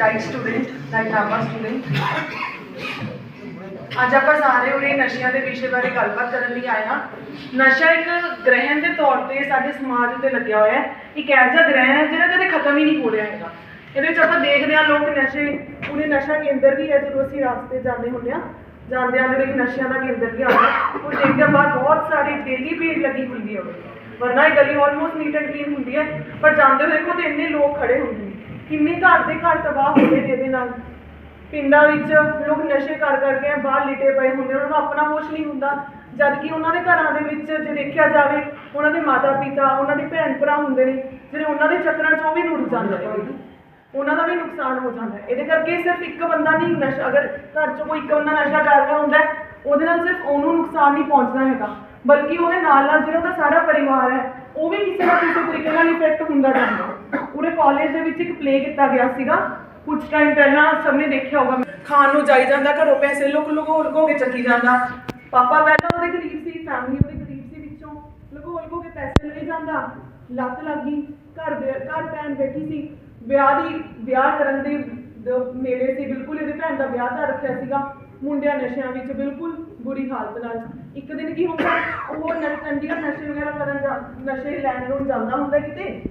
Diet student ਡਾਇਗਰਾਮਾ student ਅੱਜ ਆਪਾਂ ਸਾਰੇ ਉਰੇ ਨਸ਼ਿਆਂ ਦੇ ਵਿਸ਼ੇ ਬਾਰੇ ਗੱਲਬਾਤ ਕਰਨ ਲਈ ਆਏ ਹਾਂ। ਨਸ਼ਾ ਇੱਕ ਗ੍ਰਹਿਣ ਦੇ ਤੌਰ ਤੇ ਸਾਡੇ ਸਮਾਜ ਉੱਤੇ ਲੱਗਿਆ ਹੋਇਆ ਹੈ। ਇੱਕ ਇਹੋ ਗ੍ਰਹਿਣ ਹੈ ਜਿਹੜਾ ਕਦੇ ਖਤਮ ਹੀ ਨਹੀਂ ਹੋ ਰਿਹਾ ਹੈਗਾ। ਇਹਦੇ ਵਿੱਚ ਆਪਾਂ ਦੇਖਦੇ ਹਾਂ ਲੋਕ ਨਸ਼ੇ ਉਰੇ ਨਸ਼ਾ ਕੇਂਦਰ ਵੀ ਹੈ, ਜਦੋਂ ਅਸੀਂ ਰਸਤੇ ਜਾਂਦੇ ਹੁੰਦੇ ਹਾਂ। ਜਾਂਦੇ ਆ ਜਿਹੜੇ ਨਸ਼ਿਆਂ ਦਾ ਕੇਂਦਰ ਵੀ ਆਉਂਦਾ ਉਹ ਦੇਖਦੇ ਹਾਂ ਬਹੁਤ ਸਾਰੀ ਡੇਲੀ ਭੀੜ ਲੱਗੀ ਹੁੰਦੀ ਹੈ ਵਰਨਾ ਇਹ ਗਲੀ ਆਲਮੋਸਟ ਨੀਟ ਐਂਡ ਕਲੀਨ ਹੁੰਦੀ ਹੈ, ਪਰ ਜਾਂਦੇ ਹੋਏ ਦੇਖੋ ਤੇ ਇੰਨੇ ਲੋਕ ਖੜੇ ਹੁੰਦੇ ਨੇ। ਕਿੰਨੇ ਘਰ ਦੇ ਘਰ ਤਬਾਹ ਹੋ ਗਏ ਨੇ ਇਹਦੇ ਨਾਲ। ਪਿੰਡਾਂ ਵਿੱਚ ਲੋਕ ਨਸ਼ੇ ਕਰ ਕਰਕੇ ਬਾਹਰ ਲਿਟੇ ਪਏ ਹੁੰਦੇ ਉਹਨਾਂ ਨੂੰ ਆਪਣਾ ਹੋਸ਼ ਨਹੀਂ ਹੁੰਦਾ। ਜਦ ਕਿ ਉਹਨਾਂ ਦੇ ਘਰਾਂ ਦੇ ਵਿੱਚ ਜੇ ਦੇਖਿਆ ਜਾਵੇ, ਉਹਨਾਂ ਦੇ ਮਾਤਾ ਪਿਤਾ ਉਹਨਾਂ ਦੇ ਭੈਣ ਭਰਾ ਹੁੰਦੇ ਨੇ, ਜਿਹੜੇ ਉਹਨਾਂ ਦੇ ਚੱਕਰਾਂ 'ਚੋਂ ਵੀ ਰੁੜ ਜਾਂਦੇ ਨੇ। ਉਹਨਾਂ ਦਾ ਵੀ ਨੁਕਸਾਨ ਹੋ ਜਾਂਦਾ ਹੈ। ਇਹਦੇ ਕਰਕੇ ਸਿਰਫ ਇੱਕ ਬੰਦਾ ਨਹੀਂ ਨਸ਼ਾ, ਅਗਰ ਘਰ 'ਚ ਕੋਈ ਇੱਕ ਬੰਦਾ ਨਸ਼ਾ ਕਰ ਰਿਹਾ ਹੁੰਦਾ ਉਹਦੇ ਨਾਲ ਸਿਰਫ ਉਹਨੂੰ ਨੁਕਸਾਨ ਨਹੀਂ ਪਹੁੰਚਦਾ ਹੈਗਾ। ਬਲਕਿ ਉਹਦੇ ਨਾਲ ਨਾਲ ਜਿਹੜਾ ਉਹਦਾ ਸਾਰਾ ਪਰਿਵਾਰ ਹੈ, ਉਹ ਵੀ ਕਿਸੇ ਨਾ ਕਿਸੇ ਤਰੀਕੇ ਨਾਲ ਇਫੈਕਟ ਹੁੰਦਾ ਜਾਂਦਾ ਉਹਦੇ ਕਾਲਜ ਦੇ ਵਿੱਚ ਇੱਕ ਪਲੇ ਕੀਤਾ ਗਿਆ ਸੀਗਾ। ਕੁਝ ਟਾਈਮ ਪਹਿਲਾਂ ਸਭ ਨੇ ਦੇਖਿਆ ਹੋਗਾ ਖਾਣ ਨੂੰ ਜਾਈ ਜਾਂਦਾ, ਘਰੋਂ ਪੈਸੇ ਲੁਕ ਲੁਕੋ ਲੁਕੋ ਕੇ ਚੱਕੀ ਜਾਂਦਾ। ਪਾਪਾ ਪਹਿਲਾਂ ਉਹਦੇ ਗਰੀਬ ਸੀ ਫੈਮਿਲੀ ਉਹਦੀ ਗਰੀਬ ਸੀ ਵਿੱਚੋਂ। ਲੁਕੋ ਲੁਕੋ ਕੇ ਪੈਸੇ ਲੈ ਜਾਂਦਾ। ਲੱਤ ਲੱਗ ਗਈ। ਘਰ ਘਰ ਭੈਣ ਬੈਠੀ ਸੀ। ਵਿਆਹ ਦੀ, ਵਿਆਹ ਕਰਨ ਦੇ ਦ- ਨੇੜੇ ਸੀ। ਬਿਲਕੁਲ ਇਹਦੇ ਭੈਣ ਦਾ ਵਿਆਹ ਤਾਂ ਰੱਖਿਆ ਸੀਗਾ। ਮੁੰਡਿਆਂ ਨਸ਼ਿਆਂ ਵਿੱਚ ਬਿਲਕੁਲ ਬੁਰੀ ਹਾਲਤ ਨਾਲ। ਇੱਕ ਦਿਨ ਕੀ ਹੁੰਦਾ, ਉਹ ਨ- ਚੰਡੀਗੜ੍ਹ ਨਸ਼ੇ ਵਗੈਰਾ ਕਰਨ ਜਾ, ਨਸ਼ੇ ਲੈਣ ਨੂੰ ਜਾਂਦਾ ਹੁੰਦਾ ਕਿਤੇ।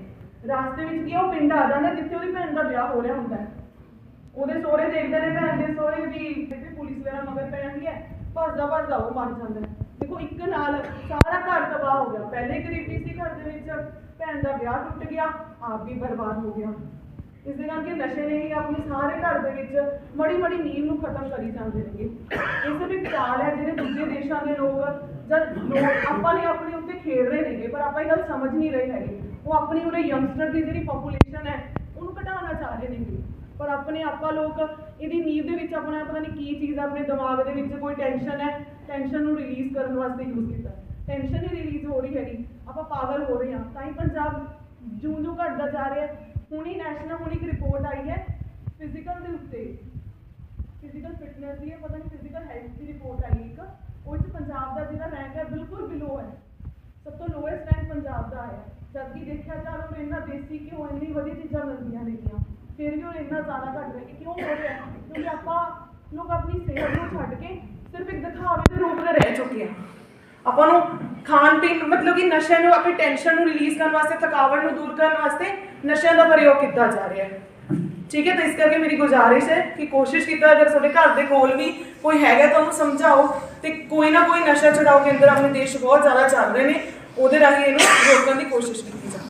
ਰਾਸਤੇ ਵਿੱਚ ਕੀ ਉਹ ਪਿੰਡ ਆ ਜਾਂਦਾ, ਜਿੱਥੇ ਉਹਦੀ ਭੈਣ ਦਾ ਵਿਆਹ ਹੋ ਰਿਹਾ ਹੁੰਦਾ ਹੈ। ਉਹਦੇ ਸਹੁਰੇ ਦੇਖਦੇ ਨੇ ਭੈਣ ਦੇ ਸਹੁਰੇ ਦੀ ਜਿੱਥੇ ਪੁਲਿਸ ਵਗੈਰਾ ਮਗਰ ਪੈ ਜਾਂਦੀ ਹੈ, ਭੱਜਦਾ ਭੱਜਦਾ ਉਹ ਮਰ ਜਾਂਦਾ ਹੈ। ਦੇਖੋ, ਇੱਕ ਨਾਲ ਸਾਰਾ ਘਰ ਤਬਾਹ ਹੋ ਗਿਆ। ਪਹਿਲੇ ਗਰੀਬੀ ਸੀ ਘਰ ਦੇ ਵਿੱਚ, ਭੈਣ ਦਾ ਵਿਆਹ ਟੁੱਟ ਗਿਆ, ਆਪ ਵੀ ਬਰਬਾਦ ਹੋ ਗਿਆ। ਇਸ ਦੇ ਕਰਕੇ ਨਸ਼ੇ ਨੇ ਹੀ ਆਪਣੇ ਸਾਰੇ ਘਰ ਦੇ ਵਿੱਚ ਮੜੀ ਮੜੀ ਨੀਂਦ ਨੂੰ ਖਤਮ ਕਰੀ ਜਾਂਦੇ ਨੇਗੇ। ਇਹ ਸਿਰਫ ਚਾਲ ਹੈ, ਜਿਹੜੇ ਦੂਜੇ ਦੇਸ਼ਾਂ ਦੇ ਲੋਕ ਜਦ ਲੋਕ ਆਪਾਂ ਨੇ ਆਪਣੇ ਉੱਤੇ ਖੇਡ ਰਹੇ ਨੇਗੇ, ਪਰ ਆਪਾਂ ਇਹ ਗੱਲ ਸਮਝ ਨਹੀਂ ਰਹੇ ਹੈਗੇ। ਉਹ ਆਪਣੀ ਉਰੇ ਯੰਗਸਟਰ ਦੀ ਜਿਹੜੀ ਪੋਪੂਲੇਸ਼ਨ ਹੈ, ਉਹਨੂੰ ਘਟਾਉਣਾ ਚਾਹ ਰਹੇ ਨੇਗੇ। ਪਰ ਆਪਣੇ ਆਪਾਂ ਲੋਕ ਇਹਦੀ ਨੀਂਦ ਦੇ ਵਿੱਚ ਆਪਣਾ ਪਤਾ ਨਹੀਂ ਕੀ ਚੀਜ਼ ਆਪਣੇ ਦਿਮਾਗ ਦੇ ਵਿੱਚ ਕੋਈ ਟੈਨਸ਼ਨ ਹੈ ਟੈਨਸ਼ਨ ਨੂੰ ਰਿਲੀਜ਼ ਕਰਨ ਵਾਸਤੇ ਯੂਜ਼ ਕੀਤਾ। ਟੈਨਸ਼ਨ ਹੀ ਰਿਲੀਜ਼ ਹੋ ਰਹੀ ਹੈਗੀ। ਆਪਾਂ ਪਾਗਲ ਹੋ ਰਹੇ ਹਾਂ। ਤਾਂ ਹੀ ਪੰਜਾਬ ਜੂੰ ਜੂੰ ਘਟਦਾ ਜਾ ਰਿਹਾ ਹੈ। ਹੁਣੀ ਨੈਸ਼ਨਲ ਹੁਣੀ ਇੱਕ ਰਿਪੋਰਟ ਆਈ ਹੈ ਫਿਜ਼ੀਕਲ ਦੇ ਉੱਤੇ। ਫਿਜ਼ੀਕਲ ਫਿਟਨੈਸ ਦੀ ਹੈ, ਪਤਾ ਨਹੀਂ ਫਿਜ਼ੀਕਲ ਹੈਲਥ ਦੀ ਰਿਪੋਰਟ ਆਈ ਇੱਕ। ਉਹ 'ਚ ਪੰਜਾਬ ਦਾ ਜਿਹੜਾ ਰੈਂਕ ਹੈ ਬਿਲਕੁਲ ਬਿਲੋ ਹੈ। ਸਭ ਤੋਂ ਲੋਐਸਟ ਰੈਂਕ ਪੰਜਾਬ ਦਾ ਹੈ। ਜਦ ਦੇਖਿਆ ਜਾਵੇ ਉਹ ਇੰਨਾ ਦੇਸੀ ਘਿਓ, ਇੰਨੀ ਵਧੀਆ ਚੀਜ਼ਾਂ ਮਿਲਦੀਆਂ ਨੇਗੀਆਂ। ਫਿਰ ਵੀ ਉਹ ਇੰਨਾ ਜ਼ਿਆਦਾ ਘਟ ਰਿਹਾ ਕਿਉਂ ਹੋ ਰਿਹਾ ਕਿਉਂਕਿ ਆਪਾਂ ਲੋਕ ਆਪਣੀ ਸਿਹਤ ਨੂੰ ਛੱਡ ਕੇ ਸਿਰਫ ਇੱਕ ਦਿਖਾਵੇ ਦੇ ਰੂਪ 'ਚ ਰਹਿ ਚੁੱਕੇ ਹਾਂ। ਆਪਾਂ ਨੂੰ ਖਾਣ ਪੀਣ ਮਤਲਬ ਕਿ ਨਸ਼ਿਆਂ ਨੂੰ, ਆਪਣੀ ਟੈਨਸ਼ਨ ਨੂੰ ਰਿਲੀਜ਼ ਕਰਨ ਵਾਸਤੇ, ਥਕਾਵਟ ਨੂੰ ਦੂਰ ਕਰਨ ਵਾਸਤੇ ਨਸ਼ਿਆਂ ਦਾ ਪ੍ਰਯੋਗ ਕੀਤਾ ਜਾ ਰਿਹਾ ਹੈ। ਠੀਕ ਹੈ, ਤਾਂ ਇਸ ਕਰਕੇ ਮੇਰੀ ਗੁਜ਼ਾਰਿਸ਼ ਹੈ ਕਿ ਕੋਸ਼ਿਸ਼ ਕੀਤਾ, ਅਗਰ ਤੁਹਾਡੇ ਘਰ ਦੇ ਕੋਲ ਵੀ ਕੋਈ ਹੈਗਾ ਤਾਂ ਉਹਨੂੰ ਸਮਝਾਓ। ਤੇ ਕੋਈ ਨਾ ਕੋਈ ਨਸ਼ਾ ਛੁਡਾਓ ਕੇਂਦਰ ਆਪਣੇ ਦੇਸ਼ ਬਹੁਤ ਜ਼ਿਆਦਾ ਚੱਲ ਰਹੇ ਨੇ, ਉਹਦੇ ਰਾਹੀਂ ਇਹਨੂੰ ਰੋਕਣ ਦੀ ਕੋਸ਼ਿਸ਼ ਕੀਤੀ ਜਾਵੇ